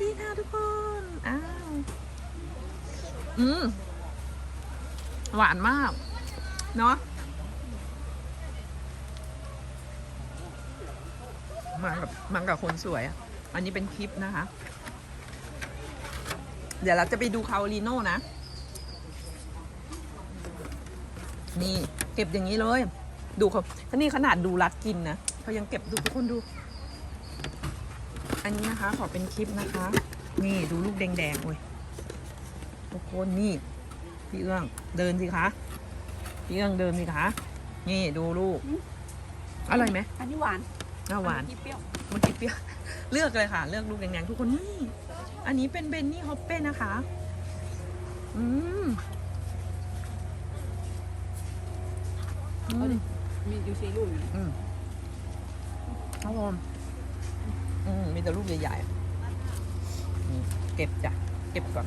ดีค่ะทุกคน อ้าว อืม หวานมาก เนาะมากับมากับคนสวยอะ อันนี้เป็นคลิปนะคะ เดี๋ยวเราจะไปดูคาโอลิโน่นะ นี่ เก็บอย่างนี้เลย ดูเขาถ้านี่ขนาดดูรัดกินนะเขายังเก็บดูทุกคนดู อันนี้นะคะขอเป็นคลิปนะคะ นี่ดูลูกแดงๆเว้ยทุกคนนี่ พี่เอื้องเดินสิคะพี่เอื้องเดินสิคะนี่ดูลูกอร่อยไหมอันนี้หวานน่าหวานอัเปรี้ยวเมื่อกี้เปรี้ยวเลือกเลยค่ะ เลือกลูกแดงๆทุกคนนี่ อันนี้เป็นเบนนี่ฮอปเป้นะคะ อืมอืมมีอยู่สี่ลูกอยู่อืมครับผม อืมมีแต่ลูกใหญ่ๆนี่เก็บจ้ะ เก็บก่อน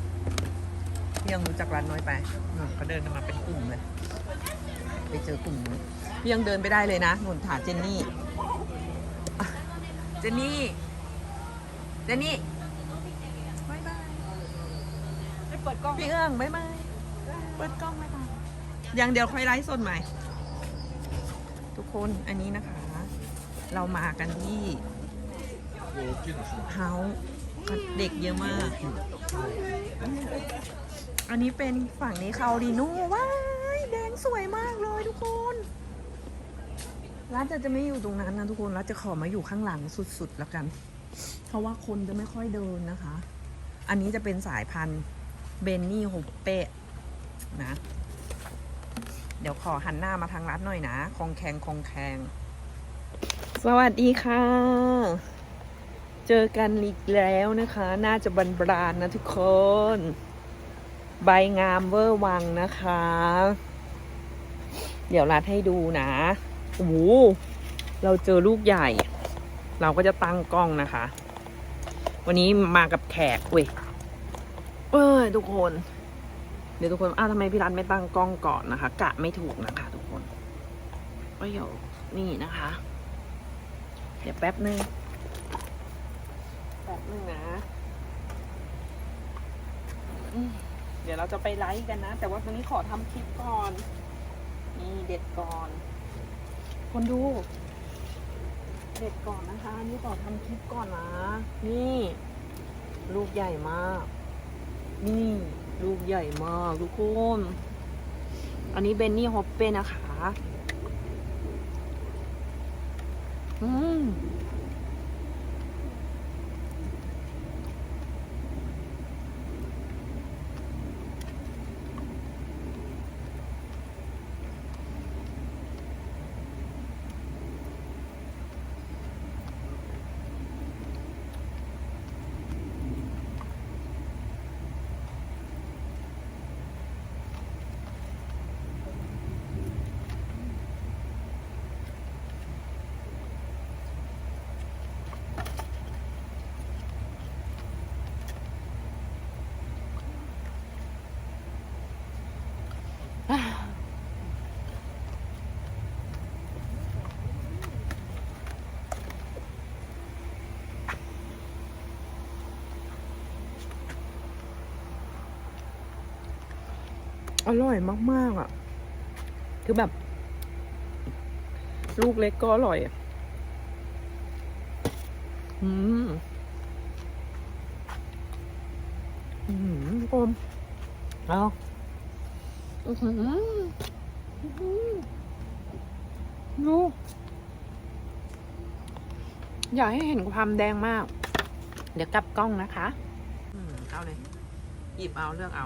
พี่ยังรู้จักร้านน้อยไปนู่นเขาเดินกันมาเป็นกลุ่มเลย ไปเจอกลุ่มนู้นพี่ยังเดินไปได้เลยนะนุ่นถามเจนนี่อะเจนนี่ เจนนี่บายบายไม่เปิดกล้องพี่เอื้องบายบายเปิดกล้องไหมคะยังเดี๋ยวค่อยไลฟ์สดใหม่ ทุกคนอันนี้นะคะ เรามากันที่ เฮาส์เด็กเยอะมาก อันนี้เป็นฝั่งนี้คาริโน่ว้ายแดงสวยมากเลยทุกคนร้านจะจะไม่อยู่ตรงนั้นนะทุกคนร้านจะขอมาอยู่ข้างหลังสุดๆแล้วกัน เพราะว่าคนจะไม่ค่อยเดินนะคะ อันนี้จะเป็นสายพันธุ์เบนนี่โฮเปะนะ เดี๋ยวขอหันหน้ามาทางร้านหน่อยนะ คองแคงคองแคง สวัสดีค่ะ เจอกันอีกแล้วนะคะ น่าจะบันบรานนะทุกคน ใบงามเวอร์วังนะคะ เดี๋ยวรัดให้ดูนะโอ้โหเราเจอลูกใหญ่ เราก็จะตั้งกล้องนะคะ วันนี้มากับแขกเว้ยเอ้ยทุกคน เดี๋ยวทุกคนอ้าวทำไมพี่รันไม่ตั้งกล้องก่อนนะคะ กะไม่ถูกนะคะ ทุกคนก็เดี๋ยนี่นะคะ เดี๋ยวแป๊บนึง แป๊บนึงนะเดี๋ยวเราจะไปไลฟ์กันนะ แต่ว่าตอนนี้ขอทำคลิปก่อน นี่เด็ดก่อน คนดู เด็ดก่อนนะคะ นี่ขอทำคลิปก่อนนะ นี่ ลูกใหญ่มาก นี่ ลูกใหญ่มากทุกคนอันนี้เบนนี่ฮอปเป้นะคะ อืม อร่อยมากๆอะ คือแบบ ลูกเล็กก็อร่อยอะอืม อืมทุกคนเอาอือหืออื้อหือดูอยากให้เห็นความแดงมาก เดี๋ยวกลับกล้องนะคะ อืม เอาเลย หยิบเอาเลือกเอา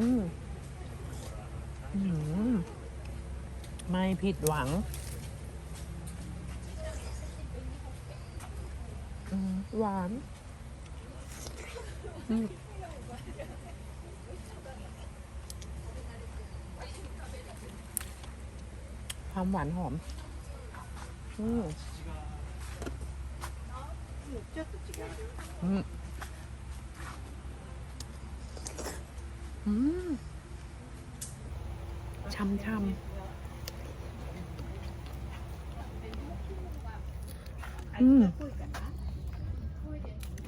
อืมไม่ผิดหวังหวานความหวานหอม อืม อืมช่ำช่ำอืม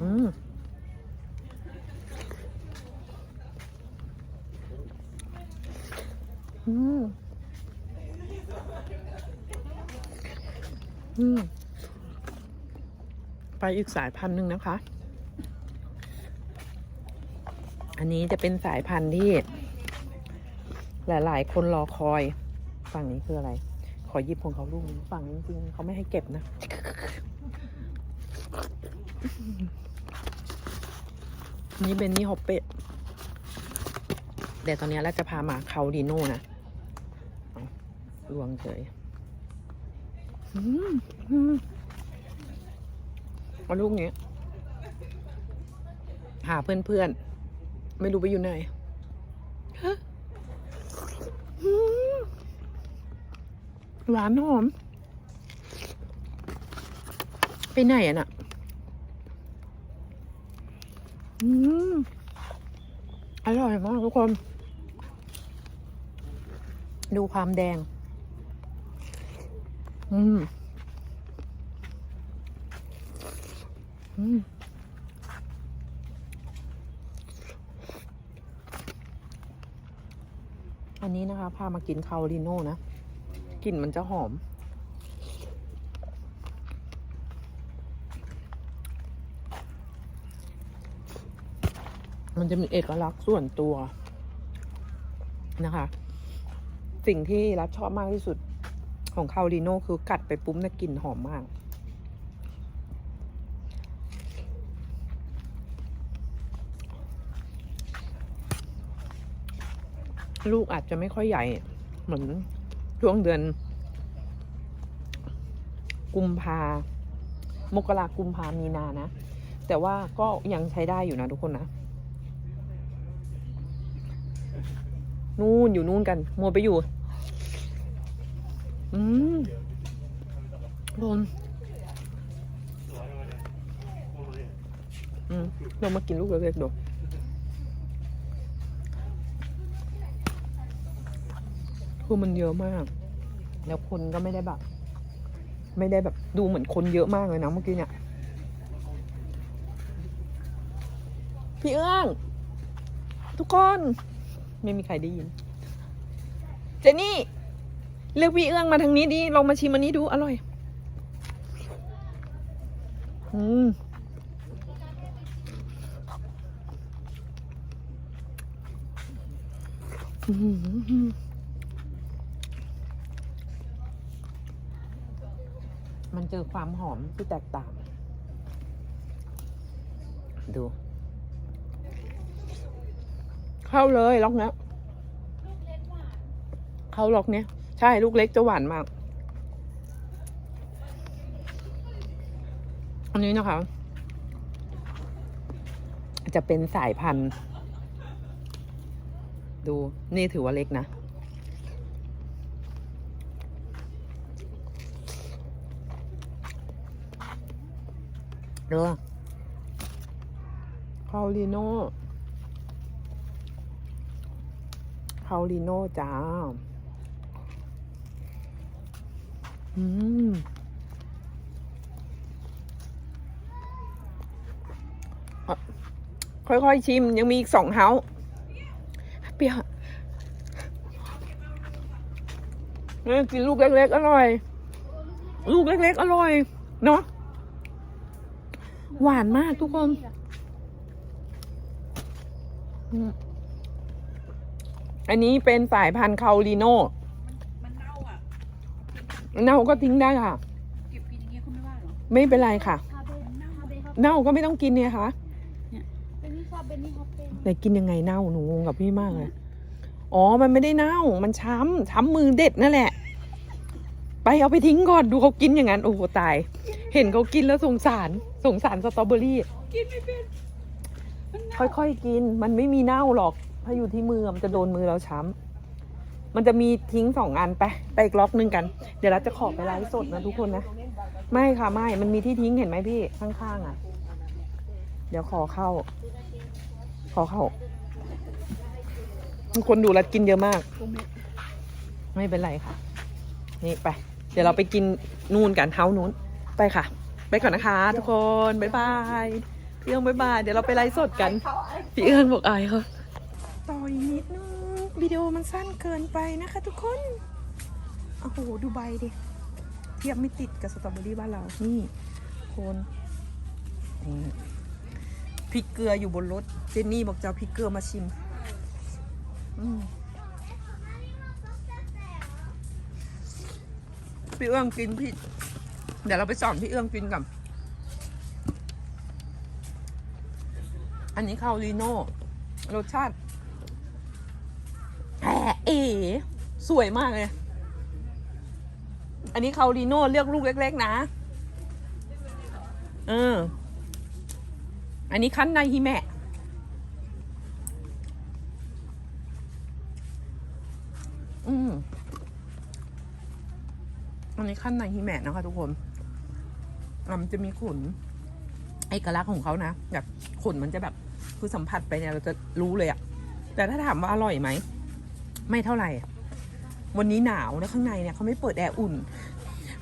อืมอืมอืมไปอีกสายพันธุ์หนึ่งนะคะ อันนี้จะเป็นสายพันธุ์ที่ หลาย ๆ คนรอคอย ฝั่งนี้คืออะไร ขอหยิบของเขาลูกนึงฝั่งนี้จริงๆเขาไม่ให้เก็บนะ นี่เป็นนี่ฮอปเปตแต่ตอนนี้เราจะพามาคาดิโน่นะลวงเฉยอืมอืมเอาลูกนี้หาเพื่อนๆ ไม่รู้ไปอยู่ไหนหวานหอม ไปไหนอะน่ะอืมอร่อยมากทุกคน ดูความแดง อืม อืม อันนี้นะคะ พามากินคาริโน่นะกลิ่นมันจะหอม มันจะมีเอกลักษณ์ส่วนตัวนะคะ สิ่งที่รัฐชอบมากที่สุดของคาริโน่คือกัดไปปุ๊บนะกลิ่นหอมมาก ลูกอาจจะไม่ค่อยใหญ่ เหมือนช่วงเดือน กุมภามกรากุมภามีนานะ แต่ว่าก็ยังใช้ได้อยู่นะทุกคนนะ นู่นอยู่นู่นกัน มัวไปอยู่ อืมโดนอืมเรามากินลูกเล็กๆดู คือมันเยอะมาก แล้วคนก็ไม่ได้แบบ ไม่ได้แบบดูเหมือนคนเยอะมากเลยนะเมื่อกี้เนี่ย พี่เอื้องทุกคน ไม่มีใครได้ยิน เจนี่เรียกพี่เอื้องมาทางนี้ดิลองมาชิมอันนี้ดูอร่อย อืมอืม มันเจอความหอมที่แตกต่าง ดู เข้าเลยล็อกเนี้ยเข้าล็อกเนี้ยใช่ลูกเล็กจะหวานมาก อันนี้นะคะ จะเป็นสายพันธุ์ ดูนี่ถือว่าเล็กนะ ด้อคาลิโน่คาลิโน่จ้า อืมค่อยๆชิม ยังมีอีกสองเฮาเปรี้ยวนี่ยกินลูกเล็กๆ อร่อย ลูกเล็กๆ อร่อย เนาะ หวานมากทุกคนอืมอันนี้เป็นสายพันธุ์คาลิโน่มันเน่าอะเน่าก็ทิ้งได้ค่ะ เก็บกินอย่างเงี้ยเขาไม่ว่าหรอ ไม่เป็นไรค่ะคาเบนคาเบนครับเน่าก็ไม่ต้องกินเนี่ยค่ะเป็นนี่คาเบนนี่ฮอปเปนไหนกินยังไงเน่าหนูงงกับพี่มากเลย อ๋อ มันไม่ได้เน่า มันช้ำ ช้ำมือเด็ดนั่นแหละ ไปเอาไปทิ้งก่อนดูเขากินอย่างนั้น โอ้โหตาย เห็นเขากินแล้วสงสารสงสารสตรอเบอรี่ กินไม่เป็นค่อยๆกิน มันไม่มีเน่าหรอก ถ้าอยู่ที่มือมันจะโดนมือเราช้ำมันจะมีทิ้งสองอันไปไปอีกล็อกหนึงกัน เดี๋ยวเราจะขอไปไลฟ์สดนะทุกคนนะ ไม่ค่ะไม่ มันมีที่ทิ้งเห็นไหมพี่ข้างๆอะ เดี๋ยวขอเข้า ขอเข้ามีคนดูรัดกินเยอะมากกูไม่ไม่เป็นไรค่ะ นี่ไป เดี๋ยวเราไปกินนู่นกันเท้านู้น ไปค่ะ ไปก่อนนะคะ ทุกคนบ๊ายบายพี่เอื้องบ๊ายบายเดี๋ยวเราไปไลฟ์สดกันพี่เอื้องบอกอายเขาต่ออีกนิดนึงวิดีโอมันสั้นเกินไปนะคะ ทุกคนโอ้โหดูใบดิเทียบไม่ติดกับสตรอเบอรี่บ้านเรานี่คนพริกเกลืออยู่บนรถเจนนี่บอกจะเอาพริกเกลือมาชิม อืม พี่เอื้องกินผิดเดี๋ยวเราไปสอนพี่เอื้องกินกันอันนี้คาวลีโน่รสชาติแอะเอ๋สวยมากเลย อันนี้คาวลีโน่เลือกลูกเล็ก ๆ นะเอออันนี้คั้นในฮิแมะอืม อันนี้ขั้นในฮิแมะนะคะ ทุกคนอะมันจะมีขนเอกลักษณ์ของเขานะแบบขนมันจะแบบคือสัมผัสไปเนี่ยเราจะรู้เลยอะแต่ถ้าถามว่าอร่อยไหมไม่เท่าไหร่ วันนี้หนาวแล้วข้างในเนี่ยเขาไม่เปิดแอร์อุ่น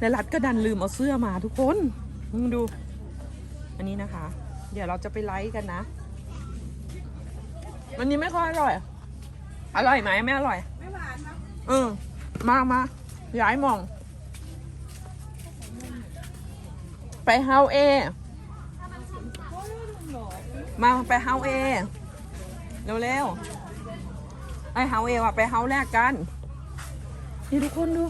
และรัดก็ดันลืมเอาเสื้อมาทุกคนมึงดู อันนี้นะคะ เดี๋ยวเราจะไปไลฟ์กันนะวันนี้ไม่ค่อยอร่อย อร่อยไหมไม่อร่อย ไม่หวานนะเออมามาย้ายหมอง ไปเฮาเอ มาไปเฮาเอ เร็วๆไอเฮาเอว่ะไปเฮาแรกกัน นี่ทุกคนดู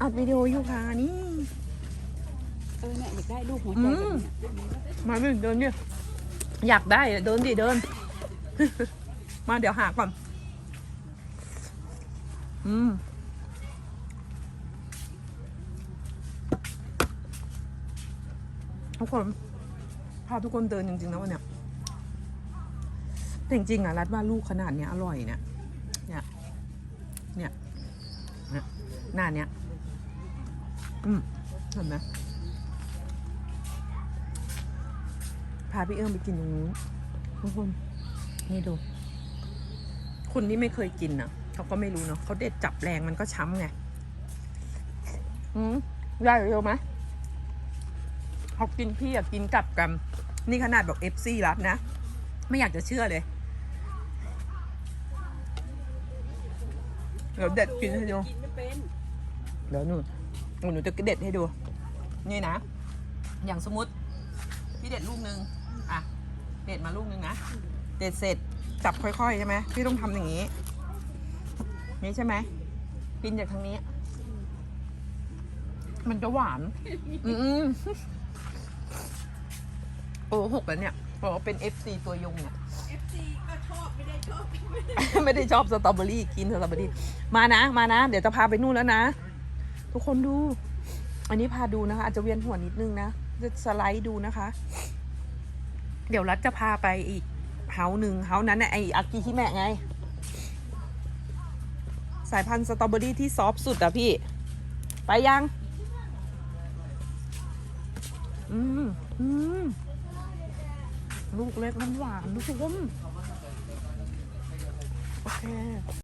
อัดวิดีโออยู่ค่ะนี่เออเนี่ยอยากได้รูปหัวใจอืแบบมเนี้ยมาดิเดินดิอยากได้อะเดินดิเดิน มาเดี๋ยวหาก่อน อืม ทุกคนพาทุกคนเดินจริงๆนะวันเนี้ยแต่จริงๆอะรัดว่าลูกขนาดเนี้ยอร่อยเนี่ยเนี่ยเนี่ยเนี่ยหน้าเนี้ยอืมเห็นไหมพาพี่เอื้องไปกินตรงนู้นทุกคนนี่ดู คนที่ไม่เคยกินนะเขาก็ไม่รู้เนาะเขาเด็ดจับแรงมันก็ช้ำไง อืมได้เร็วไหม เขากินพี่อะกินกลับกัน นี่ขนาดบอกเอฟซีรับนะ ไม่อยากจะเชื่อเลย เดี๋ยวเด็ดกินให้ดู กินไม่เป็น เดี๋ยวหนูหนูจะเด็ดให้ดู นี่นะ อย่างสมมติ พี่เด็ดลูกนึง อะ เด็ดมาลูกนึงนะ เด็ดเสร็จจับค่อยๆใช่ไหมพี่ต้องทำอย่างนี้ นี่ใช่ไหมกินจากทางนี้ มันจะหวาน อืมโอ้ หกแล้วเนี่ยบอกว่าเป็น FC ตัวยงเนี่ย เอฟซีก็ชอบไม่ได้ชอบไม่ได้ชอบสตรอเบอรี่กินสตรอเบอรี่มานะมานะ เดี๋ยวจะพาไปนู่นแล้วนะ ทุกคนดู อันนี้พาดูนะคะ อาจจะเวียนหัวนิดนึงนะจะสไลด์ดูนะคะ เดี๋ยวรัฐจะพาไปอีกเฮาหนึ่งเฮานั้นน่ะไออากิฮิแมะไง สายพันธุ์สตรอเบอรี่ที่ซอฟต์สุดอะพี่ ไปยัง อืม อืม ลูกเล็กน้ำหวานทุกคนโอเค